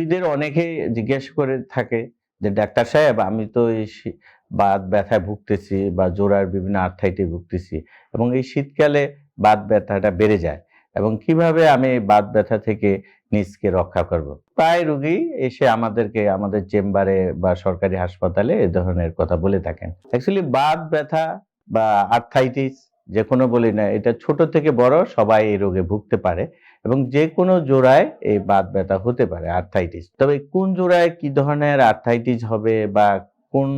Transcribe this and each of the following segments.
রুগীদের অনেকে জিজ্ঞেস করে থাকে যে, ডাক্তার সাহেব, আমি তো এই বাত ব্যথায় ভুগতেছি বা জোড়ার বিভিন্ন আর্থাইটে ভুগতেছি এবং এই শীতকালে বাত ব্যথাটা বেড়ে যায় এবং কীভাবে আমি বাত ব্যথা থেকে নিজকে রক্ষা করব? প্রায় রুগী এসে আমাদেরকে, আমাদের চেম্বারে বা সরকারি হাসপাতালে এ ধরনের কথা বলে থাকেন। অ্যাকচুয়ালি বাত ব্যথা বা আর্থাইটিস যে কোনো বলি না, এটা ছোট থেকে বড়, সবাই এই রোগে ভুগতে পারে। এবং যে কোনো জোড়ায় এই বাত ব্যথা হতে পারে আর্থাইটিস তবে কোন জোড়ায় কি ধরনের আর্থাইটিস হবে বা কোন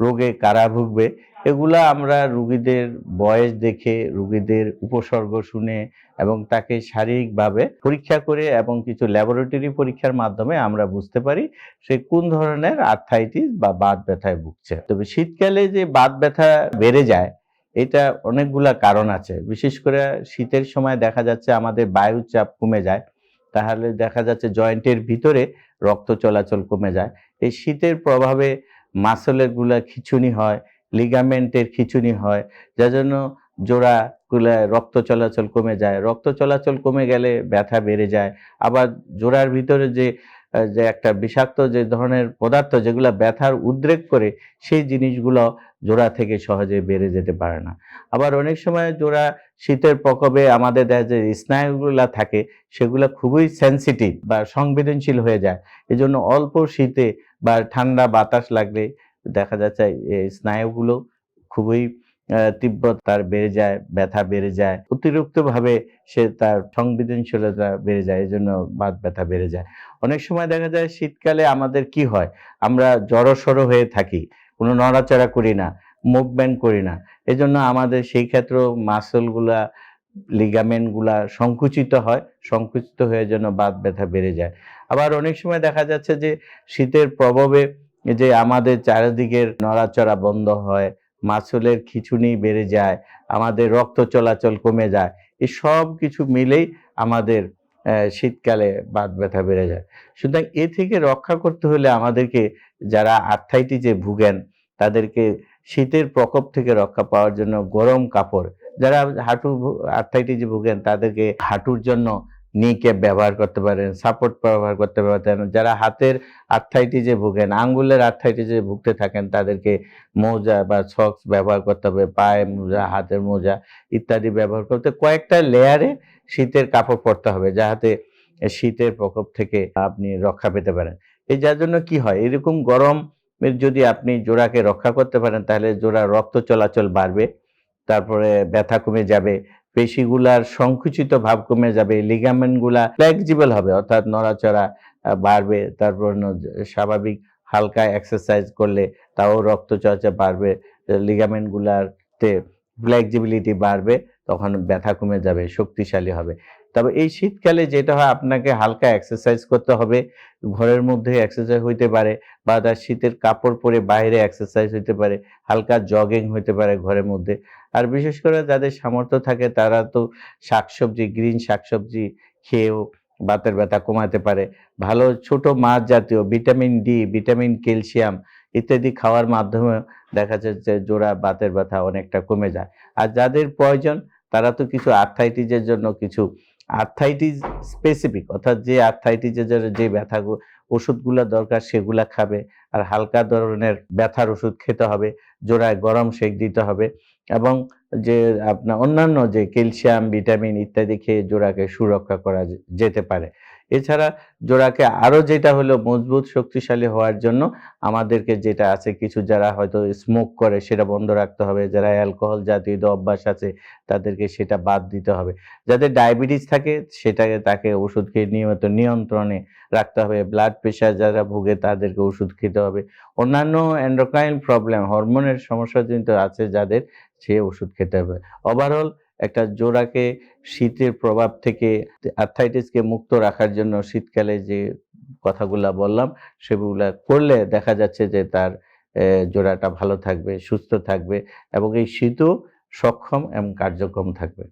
রোগে কারা ভুগবে, এগুলা আমরা রুগীদের বয়স দেখে, রুগীদের উপসর্গ শুনে এবং তাকে শারীরিকভাবে পরীক্ষা করে এবং কিছু ল্যাবরেটরি পরীক্ষার মাধ্যমে আমরা বুঝতে পারি সে কোন ধরনের আর্থাইটিস বা বাত ব্যথায় ভুগছে। তবে শীতকালে যে বাত ব্যথা বেড়ে যায় এটা অনেকগুলা কারণ আছে। বিশেষ করে শীতের সময় দেখা যাচ্ছে আমাদের বায়ুর চাপ কমে যায়। তাহলে দেখা যাচ্ছে জয়েন্টের ভিতরে রক্ত চলাচল কমে যায়। এই শীতের প্রভাবে মাসলেরগুলা খিচুনি হয়, লিগামেন্টের খিচুনি হয়, যার জন্য জোড়া গুলায় রক্ত চলাচল কমে যায়। রক্ত চলাচল কমে গেলে ব্যথা বেড়ে যায়। আবার জোড়ার ভিতরে যে যে একটা বিষাক্ত যে ধরনের পদার্থ যেগুলো ব্যথার উদ্রেক করে, সেই জিনিসগুলো জোড়া থেকে সহজে বেড়ে যেতে পারে না। আবার অনেক সময় জোড়া শীতের প্রকোপে আমাদের দেখা যায় স্নায়ুগুলা থাকে, সেগুলো খুবই সেনসিটিভ বা সংবেদনশীল হয়ে যায়। এই জন্য অল্প শীতে বা ঠান্ডা বাতাস লাগলে দেখা যাচ্ছে স্নায়ুগুলো খুবই তীব্রতার বেড়ে যায়, ব্যথা বেড়ে যায়। অতিরিক্তভাবে সে তার সংবেদনশীলতা বেড়ে যায় এই জন্য বাত ব্যথা বেড়ে যায়। অনেক সময় দেখা যায় শীতকালে আমাদের কি হয়, আমরা জড়সড় হয়ে থাকি, কোনো নড়াচড়া করি না মুভমেন্ট করি না। এজন্য আমাদের সেই ক্ষেত্রে মাসলগুলা, লিগামেন্টগুলা সংকুচিত হয়, সংকুচিত হয়ে যেন বাত ব্যথা বেড়ে যায়। আবার অনেক সময় দেখা যাচ্ছে যে শীতের প্রভাবে যে আমাদের চারিদিকের নড়াচড়া বন্ধ হয় মাসলের খিচুনি বেড়ে যায়, আমাদের রক্ত চলাচল কমে যায়, এই সব কিছু মিলেই আমাদের শীতকালে বাত ব্যথা বেড়ে যায়। সুতরাং এ থেকে রক্ষা করতে হলে আমাদেরকে যারা আর্থাইটিসে ভুগেন, তাদেরকে শীতের প্রকোপ থেকে রক্ষা পাওয়ার জন্য গরম কাপড়, যারা হাঁটু আর্থাইটিসে ভুগেন, তাদেরকে হাঁটুর জন্য নি ক্যাপ ব্যবহার করতে পারেন সাপোর্ট ব্যবহার করতে পারেন। যারা হাতের আর্থাইটিসে ভুগেন, আঙ্গুলের আর্থাইটিসে ভুগতে থাকেন, তাদেরকে মোজা বা সক্স ব্যবহার করতে হবে পায়ে মোজা, হাতের মোজা ইত্যাদি ব্যবহার করতে। কয়েকটা লেয়ারে শীতের কাপড় পরতে হবে, যাহাতে শীতের প্রকোপ থেকে আপনি রক্ষা পেতে পারেন। এই যার জন্য কি হয়, এরকম গরম যদি আপনি জোড়াকে রক্ষা করতে পারেন, তাহলে জোড়া রক্ত চলাচল বাড়বে, তারপরে ব্যথা কমে যাবে পেশিগুলার সংকুচিত ভাব কমে যাবে লিগামেন্টগুলা ফ্লেক্সিবল হবে, অর্থাৎ নড়াচড়া বাড়বে, তারপর স্বাভাবিক হালকা এক্সারসাইজ করলে তাও রক্ত চর্চা বাড়বে লিগামেন্টগুলাতে ফ্লেক্সিবিলিটি বাড়বে, তখন ব্যথা কমে যাবে, শক্তিশালী হবে। তবে এই শীতকালে যেটা হয়, আপনাকে হালকা এক্সারসাইজ করতে হবে। ঘরের মধ্যে এক্সারসাইজ হইতে পারে বা তার শীতের কাপড় পরে বাইরে এক্সারসাইজ হইতে পারে, হালকা জগিং হইতে পারে ঘরের মধ্যে। আর বিশেষ করে যাদের সামর্থ্য থাকে, তারা তো শাকসবজি গ্রিন শাকসবজি খেয়েও বাতের ব্যথা কমাতে পারে। ভালো ছোট মাছ জাতীয় ভিটামিন ডি ভিটামিন ক্যালসিয়াম ইত্যাদি খাওয়ার মাধ্যমে দেখা যাচ্ছে যে জোড়া বাতের ব্যথা অনেকটা কমে যায়। আর যাদের প্রয়োজন, তারা তো কিছু আর্থাইটিসের জন্য কিছু আর্থাইটিস স্পেসিফিক অর্থাৎ যে আর্থাইটিসের যে ব্যথা, ওষুধগুলো দরকার সেগুলা খাবে আর হালকা ধরনের ব্যথার ওষুধ খেতে হবে, জোড়ায় গরম সেক দিতে হবে এবং যে আপনার অন্যান্য যে ক্যালসিয়াম, ভিটামিন ইত্যাদি খেয়ে জোড়াকে সুরক্ষা করা যেতে পারে। এছাড়া জোড়াকে আরও যেটা হলো মজবুত, শক্তিশালী হওয়ার জন্য আমাদেরকে যেটা আছে, কিছু যারা হয়তো স্মোক করে সেটা বন্ধ রাখতে হবে, যারা অ্যালকোহল জাতীয় অভ্যাস আছে তাদেরকে সেটা বাদ দিতে হবে। যাদের ডায়াবেটিস থাকে সেটাকে তাকে ওষুধ খেয়ে নিয়মিত নিয়ন্ত্রণে রাখতে হবে। ব্লাড প্রেশার যারা ভুগে তাদেরকে ওষুধ খেতে হবে। অন্যান্য এন্ডোক্রাইন প্রবলেম হরমোনের সমস্যা সমস্যাজনিত আছে যাদের, সে ওষুধ খেতে হবে। ওভারঅল একটা জোড়াকে শীতের প্রভাব থেকে আর্থাইটিসকে মুক্ত রাখার জন্য শীতকালে যে কথাগুলা বললাম, সেগুলা করলে দেখা যাচ্ছে যে তার জোড়াটা ভালো থাকবে, সুস্থ থাকবে এবং এই শীতও সক্ষম এবং কার্যক্রম থাকবে।